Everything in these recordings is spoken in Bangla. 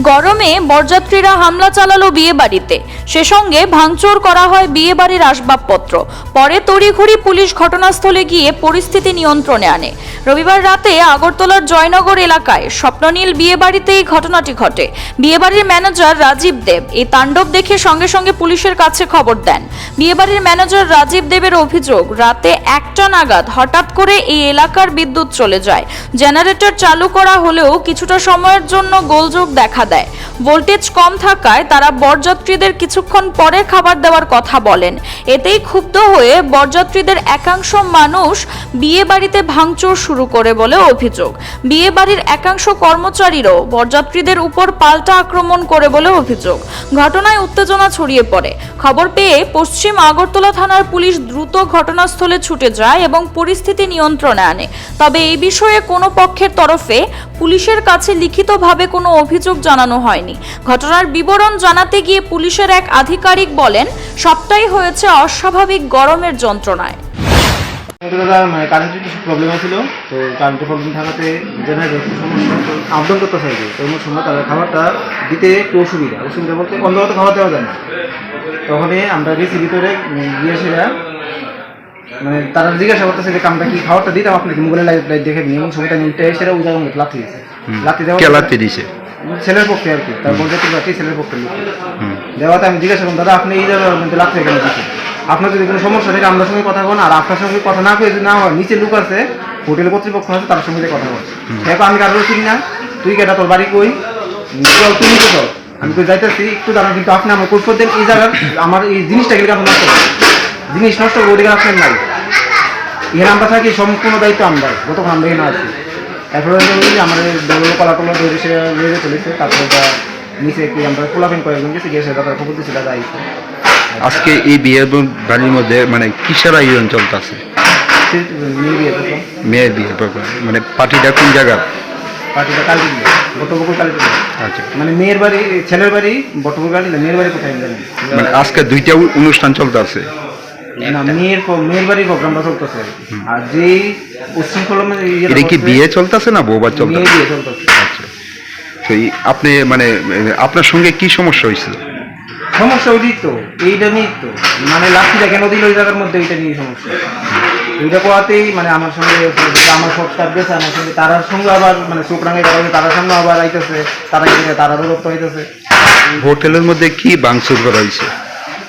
গরমে বরযাত্রীরা হামলা চালালো বিয়ে বাড়িতে সে সঙ্গে ভাঙচুর করা হয় বিয়ে বাড়ির আসবাবপত্র। পরে তড়িঘড়ি পুলিশ ঘটনাস্থলে গিয়ে পরিস্থিতি নিয়ন্ত্রণে আনে। রবিবার রাতে আগরতলার জয়নগর এলাকায় স্বপ্ননীল বিয়ে বাড়িতে এই ঘটনাটি ঘটে। বিয়েবাড়ির ম্যানেজার রাজীব দেব এই তাণ্ডব দেখে সঙ্গে সঙ্গে পুলিশের কাছে খবর দেন। বিয়েবাড়ির ম্যানেজার রাজীব দেবের অভিযোগ, রাতে একটা নাগাদ হঠাৎ করে এই এলাকার বিদ্যুৎ চলে যায়। জেনারেটর চালু করা হলেও কিছুটা সময়ের জন্য গোলযোগ দেখা দেয়। ভোল্টেজ কম থাকায় তারা বরযাত্রীদের কিছুক্ষণ পরে খাবার দেওয়ার কথা বলেন। এতেই ক্ষুব্ধ হয়ে বরযাত্রীদের একাংশ মানুষ বিয়ে বাড়িতে ভাঙচুর শুরু করে বলে অভিযোগ। বিয়ে বাড়ির একাংশ কর্মচারীরও বরযাত্রীদের উপর পাল্টা আক্রমণ করে বলে অভিযোগ। ঘটনায় উত্তেজনা ছড়িয়ে পড়ে। খবর পেয়ে পশ্চিম আগরতলা থানার পুলিশ দ্রুত ঘটনাস্থলে ছুটে যায় এবং পরিস্থিতি নিয়ন্ত্রণে আনে। তবে এই বিষয়ে কোনো পক্ষের তরফে পুলিশের কাছে লিখিতভাবে কোনো অভিযোগ জানানো হয়নি। ঘটনার বিবরণ জানাতে গিয়ে পুলিশের এক আধিকারিক বলেন সবটাই হয়েছে অস্বাভাবিক গরমের যন্ত্রণায়। দাদা মানে কারেন্টের কিছু প্রবলেম ছিল তো কারেন্টের প্রবলেম থাকাতে জেনারেটর সমস্যা তো করতে চাইছে তো ওই সময় তাদের খাবারটা দিতে একটু অসুবিধা। অসুবিধা বলতে অন্ধকার তো খাবার দেওয়া যায় না। তখনই আমরা গেছি ভিতরে উম, গিয়ে সেটা মানে তারা জিজ্ঞাসা করতেছে যে কামটা কি খাবারটা দিতাম আপনাকে? মোবাইলে লাইট লাইট দেখে নিয়ে এবং সময়টা নিতে সেটা ওই জায়গায় লাথি দিয়েছে। লাথি দেওয়া দিছে ছেলের পক্ষে আর কি তার বলতে লাঠি ছেলের পক্ষে লোক। দেওয়াতে আমি জিজ্ঞাসা করলাম দাদা আপনি এই জায়গার মধ্যে লাভ কেন দিচ্ছেন আপনার যদি কোনো সমস্যা থাকে আপনার সঙ্গে কথা বলুন আর আপনার সঙ্গে কথা না যদি না হয় নিচে লোক আছে হোটেল কর্তৃপক্ষ আছে তার সঙ্গে কথা বল। দেখো আমি কারোর চিনি না তুই কেটা তোর বাড়ি কই? চল তুমি তো চল আমি তো যাইতেছি একটু দাঁড়ান কিন্তু আপনি আমার কৈফত দেন এই জায়গার আমার এই জিনিসটা কিন্তু আপনি নষ্ট। জিনিস নষ্ট করে ওদিকে আপনার নাই। এখানে আমরা থাকি সম্পূর্ণ দায়িত্ব আমরা যতক্ষণ আমরা এখানে আছি। এরপরে আমাদের দৌড় দৌড়ে সে চলেছে তারপরে নিচে আমরা পোলাপেন কয়েকজন গেছি গিয়ে সে দাদা খবর দাদা আইসে আজকে এই বিয়ে বাড়ির মধ্যে মানে কিসের আয়োজন চলতেছে? মেয়ের বিয়ে মানে পার্টিটা কোন জায়গা পার্টিটা বটবকুল আচ্ছা। মানে মেয়ের বাড়ি ছেলের বাড়ি বটবকুল কালী মেয়ের বাড়ি কোথায় মানে আজকে দুইটা অনুষ্ঠান চলতে চলতেছে। না মেয়ের মেয়ের বাড়ির প্রোগ্রামটা চলতেছে। আর যেই উচ্ছৃঙ্খল এটা কি করছে, বিয়ে চলতেছে না বৌবার চলতেছে? বিয়ে চলতেছে। আচ্ছা। তো আপনি মানে আপনার সঙ্গে কি সমস্যা হয়েছিল? সমস্যা ওইটাই তো এইটা নিয়েই তো। মানে লাঠিটা কেন দিল ওই জায়গার মধ্যে এইটা নিয়ে সমস্যা। ওইটা কোয়াতেই মানে আমার সঙ্গে আমার সব স্টাফ গেছে আমার সঙ্গে তারার সঙ্গে আবার মানে চোখ তারা তারার সামনে আবার আইতেছে তারা তারা দূরত্ব হইতেছে। হোটেলের মধ্যে কি বাংসুর করা হয়েছে?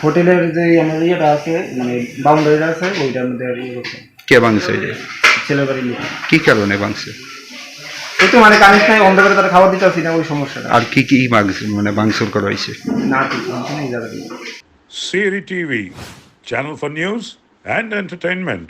হোটেলের যে আমাদের ইয়েটা আছে মানে বাউন্ডারিটা আছে ওইটার মধ্যে আর ইয়ে করছে কে বাংছে এটা? ছেলের বাড়ির লোক। কি কারণে বাংছে? এই তো মানে কানেক্ট নাই অন্ধকারে তারা খাবার দিতে পারছি না ওই সমস্যাটা। আর কি কি বাংছে মানে বাংসুর করা হয়েছে? না ঠিক এই জায়গাটা। Siri TV, channel for news and entertainment.